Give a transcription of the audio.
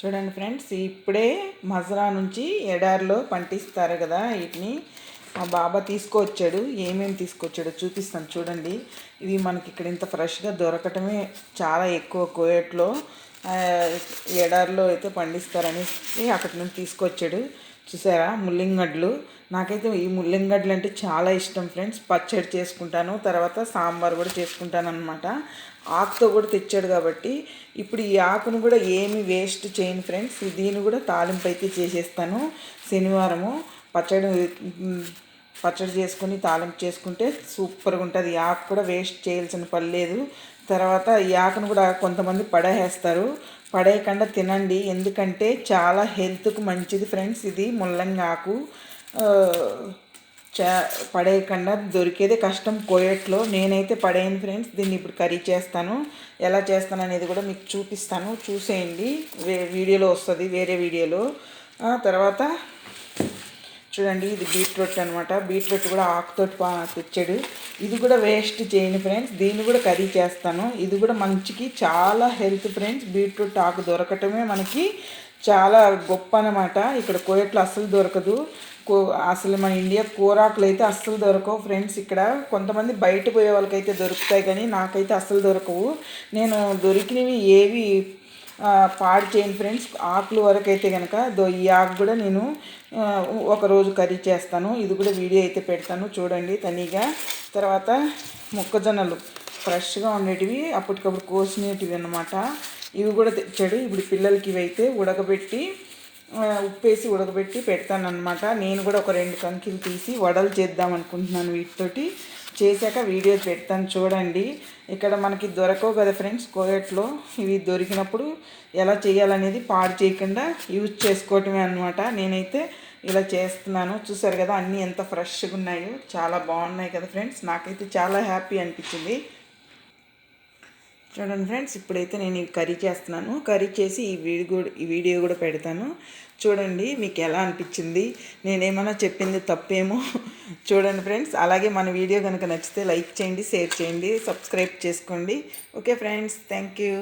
చూడండి ఫ్రెండ్స్ ఇప్పుడే మజరా నుంచి ఎడారిలో పంటిస్తారు కదా వీటిని. మా బాబా తీసుకొచ్చాడు ఏమేమి తీసుకొచ్చాడో చూపిస్తాను చూడండి. ఇవి మనకి ఇక్కడ ఇంత ఫ్రెష్గా దొరకటమే చాలా ఎక్కువ కోయట్లో ఎడారిలో అయితే పండిస్తారని అక్కడి నుంచి తీసుకొచ్చాడు. చూసారా? ముల్లింగడ్లు. నాకైతే ఈ ముల్లింగడ్లు అంటే చాలా ఇష్టం ఫ్రెండ్స్. పచ్చడి చేసుకుంటాను తర్వాత సాంబార్ కూడా చేసుకుంటాను అనమాట ఆకుతో కూడా తెచ్చాడు కాబట్టి ఇప్పుడు ఈ ఆకును కూడా ఏమి వేస్ట్ చేయను ఫ్రెండ్స్. దీన్ని కూడా తాలింపు అయితే చేసేస్తాను శనివారము. పచ్చడి పచ్చడి చేసుకుని తాలింపు చేసుకుంటే సూపర్గా ఉంటుంది. ఈ ఆకు కూడా వేస్ట్ చేయాల్సిన పని లేదు. తర్వాత ఈ ఆకును కూడా కొంతమంది పడేస్తారు పడేయకుండా తినండి. ఎందుకంటే చాలా హెల్త్కు మంచిది ఫ్రెండ్స్ ఇది. ముల్లంగాకు చా పడేయకుండా దొరికేదే కష్టం కోయట్లో. నేనైతే పడేయను ఫ్రెండ్స్. దీన్ని ఇప్పుడు కర్రీ చేస్తాను. ఎలా చేస్తాను అనేది కూడా మీకు చూపిస్తాను. చూసేయండి. వే వీడియోలో వస్తుంది. వేరే వీడియోలో. తర్వాత చూడండి ఇది బీట్రూట్ అనమాట బీట్రూట్ కూడా ఆకుతోటి తెచ్చాడు. ఇది కూడా వేస్ట్ చేయను ఫ్రెండ్స్ దీన్ని కూడా కర్రీ చేస్తాను. ఇది కూడా మంచికి చాలా హెల్త్ ఫ్రెండ్స్ బీట్రూట్ ఆకు దొరకటమే మనకి చాలా గొప్ప అనమాట ఇక్కడ కోయట్లు అస్సలు దొరకదు. అసలు మన ఇండియా కూరాకులు అయితే అస్సలు దొరకవు ఫ్రెండ్స్. ఇక్కడ కొంతమంది బయట పోయే వాళ్ళకైతే దొరుకుతాయి కానీ నాకైతే అస్సలు దొరకవు. నేను దొరికినవి ఏవి పాడు చేయను ఫ్రెండ్స్. ఆకులు వరకు అయితే కనుక దో ఈ ఆకు కూడా నేను ఒకరోజు కర్రీ చేస్తాను. ఇది కూడా వీడియో అయితే పెడతాను. చూడండి తనీగా. తర్వాత మొక్కజొన్నలు ఫ్రెష్గా ఉండేటివి అప్పటికప్పుడు కోసినటివి అనమాట ఇవి కూడా తెచ్చాడు. ఇప్పుడు పిల్లలకి ఇవి అయితే ఉడకబెట్టి ఉప్పేసి ఉడకబెట్టి పెడతానమాట నేను కూడా ఒక రెండు కంకిలు తీసి వడలు చేద్దాం అనుకుంటున్నాను వీటితోటి. చేశాక వీడియో పెడతాను చూడండి. ఇక్కడ మనకి దొరకవు కదా ఫ్రెండ్స్ కోయట్లో. ఇవి దొరికినప్పుడు ఎలా చేయాలనేది పాడు చేయకుండా యూజ్ చేసుకోవటమే అనమాట నేనైతే ఇలా చేస్తున్నాను. చూసారు కదా అన్నీ ఎంత ఫ్రెష్గా ఉన్నాయో. చాలా బాగున్నాయి కదా ఫ్రెండ్స్. నాకైతే చాలా హ్యాపీ అనిపించింది. చూడండి ఫ్రెండ్స్ ఇప్పుడైతే నేను ఇవి కర్రీ చేస్తున్నాను. కర్రీ చేసి ఈ వీడియో ఈ వీడియో కూడా పెడతాను. చూడండి మీకు ఎలా అనిపించింది. నేనేమన్నా చెప్పింది తప్పేమో. చూడండి ఫ్రెండ్స్. అలాగే మన వీడియో కనుక నచ్చితే లైక్ చేయండి షేర్ చేయండి సబ్స్క్రైబ్ చేసుకోండి. Okay friends. Thank you.